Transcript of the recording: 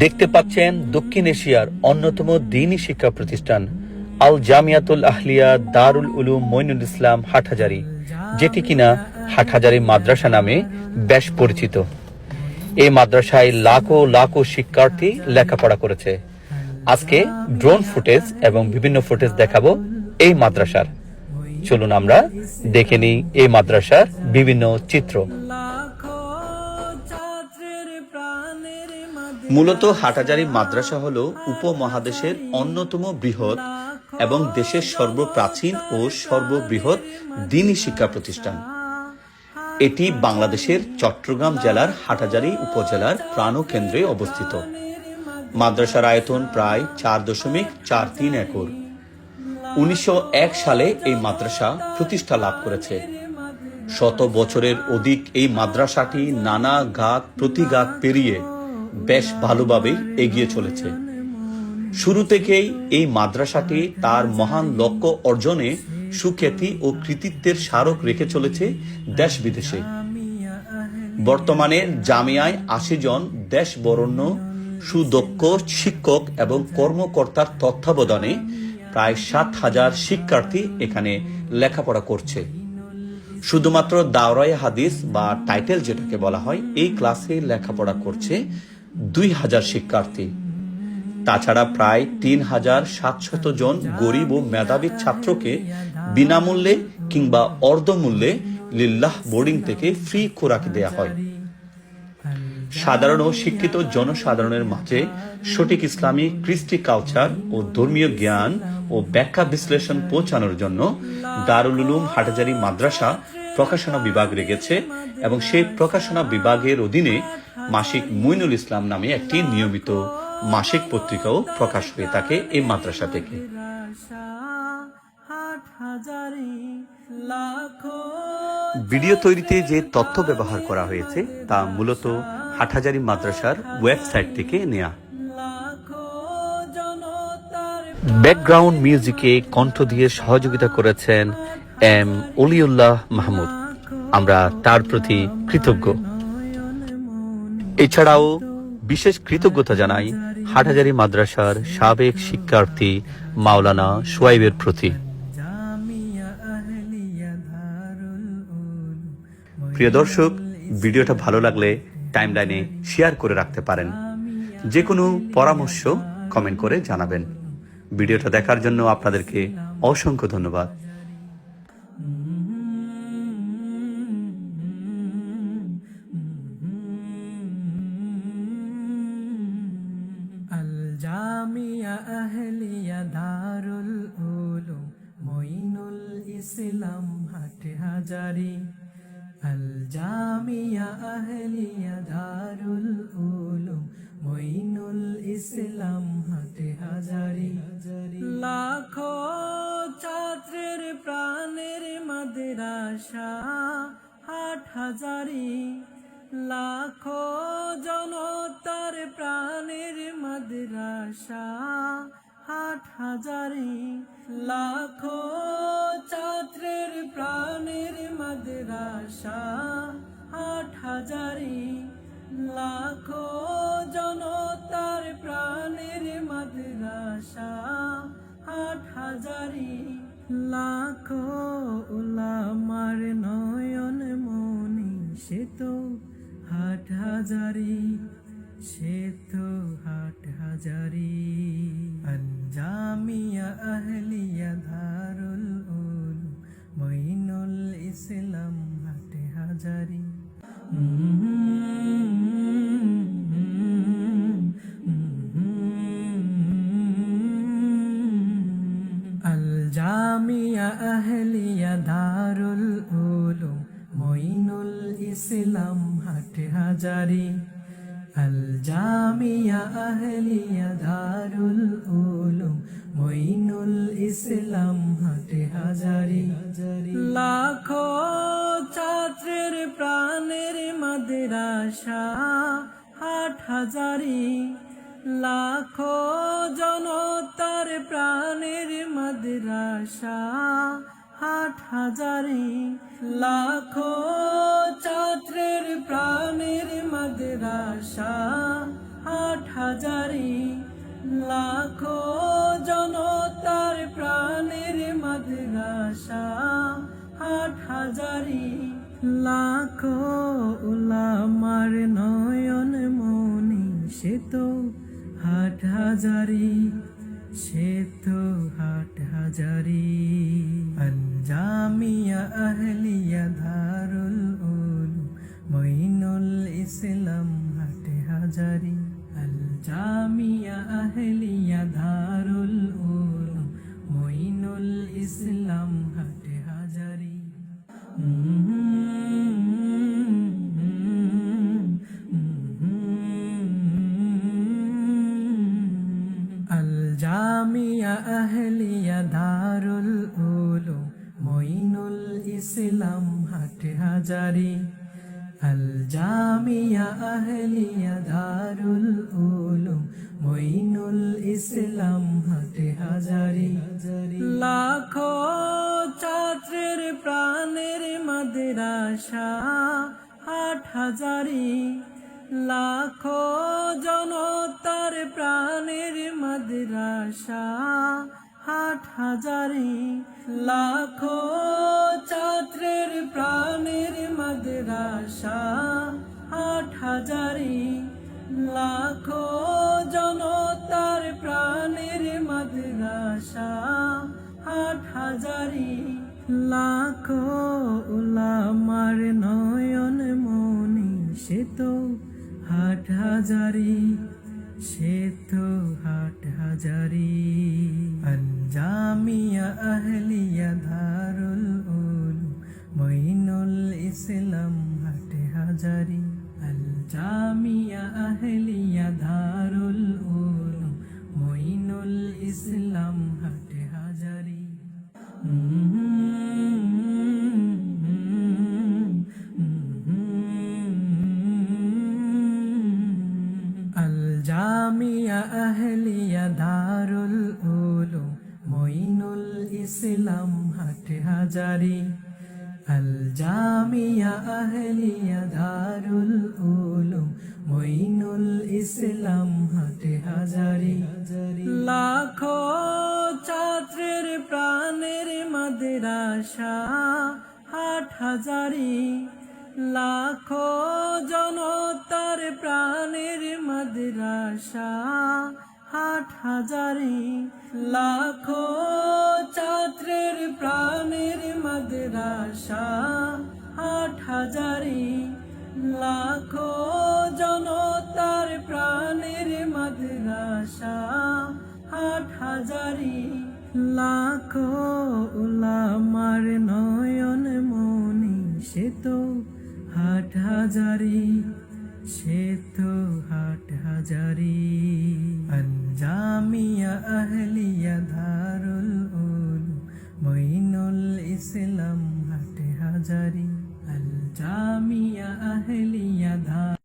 দেখতে পাচ্ছেন দক্ষিণ এশিয়ার অন্যতম দিনী শিক্ষা প্রতিষ্ঠান, আল জামিয়াতুল আহলিয়া দারুল উলুম মইনুল ইসলাম হাটহাজারি, যেটি কিনা হাটহাজারি মাদ্রাসা নামে বেশ পরিচিত। এই মাদ্রাসায় লাখো লাখো শিক্ষার্থী লেখাপড়া করেছে। আজকে ড্রোন ফুটেজ এবং বিভিন্ন ফুটেজ দেখাবো এই মাদ্রাসার। চলুন আমরা দেখে নিই এই মাদ্রাসার বিভিন্ন চিত্র। মূলত হাটাজারি মাদ্রাসা হল উপমহাদেশের অন্যতম বৃহৎ এবং দেশের সর্বপ্রাচীন ও সর্ববৃহৎ দিনী শিক্ষা প্রতিষ্ঠান। এটি বাংলাদেশের চট্টগ্রাম জেলার হাটাজারি উপজেলার প্রাণকেন্দ্রে অবস্থিত। মাদ্রাসার আয়তন প্রায় চার দশমিক চার তিন একর। উনিশশো এক সালে এই মাদ্রাসা প্রতিষ্ঠা লাভ করেছে। শত বছরের অধিক এই মাদ্রাসাটি নানা ঘাত প্রতিঘাত পেরিয়ে বেশ ভালোভাবেই এগিয়ে চলেছে। শুরু থেকেই এই মাদ্রাসাটি তার মহান লক্ষ্য অর্জনে সুখ্যাতি ও কৃতিত্বের স্মারক রেখে চলেছে দেশ বিদেশে বর্তমানে জামিয়ায় আশি জন দেশ বরণ্য সুদক্ষ শিক্ষক এবং কর্মকর্তার তত্ত্বাবধানে প্রায় সাত হাজার শিক্ষার্থী এখানে লেখাপড়া করছে। শুধুমাত্র দাওরাই হাদিস বা টাইটেল যেটাকে বলা হয়, এই ক্লাসে লেখাপড়া করছে দুই হাজার শিক্ষার্থী। তাছাড়া প্রায় তিন হাজার সাতশত জন গরিব ও মেধাবী ছাত্রকে বিনামূল্যে কিংবা অর্ধমূল্যে লিল্লাহ বোর্ডিং থেকে ফ্রি খোরাক দেয়া হয়। সাধারণ ও শিক্ষিত জনসাধারণের মাঝে সঠিক ইসলামী, কৃষ্টি কালচার ও ধর্মীয় জ্ঞান ও ব্যাখ্যা বিশ্লেষণ পৌঁছানোর জন্য দারুল উলুম হাটাজারি মাদ্রাসা প্রকাশনা বিভাগ রেখেছে এবং সেই প্রকাশনা বিভাগের অধীনে মাসিক মুইনুল ইসলাম নামে একটি নিয়মিত মাসিক পত্রিকাও প্রকাশ হয়ে থাকে এই মাদ্রাসা থেকে। ভিডিও তৈরিতে যে তথ্য ব্যবহার করা হয়েছে তা মূলত হাটহাজারি মাদ্রাসার ওয়েবসাইট থেকে নেয়া। ব্যাকগ্রাউন্ড মিউজিকে কণ্ঠ দিয়ে সহযোগিতা করেছেন এম অলিউল্লাহ মাহমুদ। আমরা তার প্রতি কৃতজ্ঞ। এছাড়াও বিশেষ কৃতজ্ঞতা জানাই হাটহাজারি মাদ্রাসার সাবেক শিক্ষার্থী মাওলানা সোয়াইবের প্রতি। প্রিয় দর্শক, ভিডিওটা ভালো লাগলে টাইমলাইনে শেয়ার করে রাখতে পারেন। যে কোনো পরামর্শ কমেন্ট করে জানাবেন। ভিডিওটা দেখার জন্য আপনাদেরকে অসংখ্য ধন্যবাদ। হাজারি আল জামিয়া আহলিয়া দারুল উলুম মইনুল ইসলাম হাতে হাজারি। লাখো ছাত্রের প্রাণের মাদ্রাসা হাট হাজারি। লাখো জনতার প্রাণের মাদ্রাসা হাট হাজারি। লাখো ছাত্রের প্রাণের মাদ্রাসা হাট হাজারি লাখো জনতার প্রাণের মাদ্রাসা হাট হাজারি লাখো উলামার নয়ন মনি সে তো হাট হাজারি সে তো হাট হাজারি। আঞ্জামিয়া আহলিয়া ধারুল উল মইনুল ইসলাম হাট হাজারি। জামিয়া আহলিয়া দারুল উলুম মইনুল ইসলাম হাট হাজারি। জামিয়া আহলিয়া দারুল উলুম মইনুল ইসলাম হাট হাজারি। লাখো ছাত্রের প্রাণের মাদ্রাসা হাট হাজারি। লাখো জনতার প্রাণের মাদ্রাসা হাট হাজারি। লাখো ছাত্রের প্রাণের মাদ্রাসা হাজারি লাখো জনতার প্রাণের মাদ্রাসা হাট হাজারি লাখো উলামার নয়ন মনি সে তো হাট হাজারি সে তো হাট হাজারি আঞ্জামিয়া আহলিয়া ধারুল উল মইনুল ইসলাম হাট হাজারি আঞ্জামিয়া আহলিয়া ধারুল আহলিয়া দারুল উলুম মইনুল ইসলাম হাট হাজারি, আল জামিয়া আহলিয়া দারুল উলুম মইনুল ইসলাম হাট হাজারি। লাখো ছাত্রের প্রাণের মাদ্রাসা হাট হাজারি। লাখো জনতার প্রাণের মাদ্রাসা হাট হাজারি লাখো ছাত্রের প্রাণের মাদ্রাসা হাট হাজারি লাখো জনতার প্রাণের মাদ্রাসা হাট হাজারি লাখো উলামার নয়ন মনি সে তো হাট হাজারি, সে তো হাট হাজারি। আঞ্জামিয়া আহলিয়া ধারুল উল মইনুল ইসলাম হাট হাজারি। আঞ্জামিয়া জামিয়া আহলিয়া হাজারি আল জামিয়া আহলিয়া দারুল উলুম মইনুল ইসলাম হাট হাজারি। লাখো ছাত্রের প্রাণের মাদ্রাসা হাট হাজারি। লাখো জনতার প্রাণের মাদ্রাসা হাট হাজারি লাখো ছাত্রের প্রাণের মাদ্রাসা। হাট হাজারি লাখো জনতার প্রাণের মাদ্রাসা। হাট হাজারি লাখো উলামার নয়ন মনি সে তো হাট হাজারি সে তো হাট হাজারি। আঞ্জামিয়া আহলিয়া ধারুল উলুম মইনুল ইসলাম হাট হাজারি। আল আহলিয়া ধা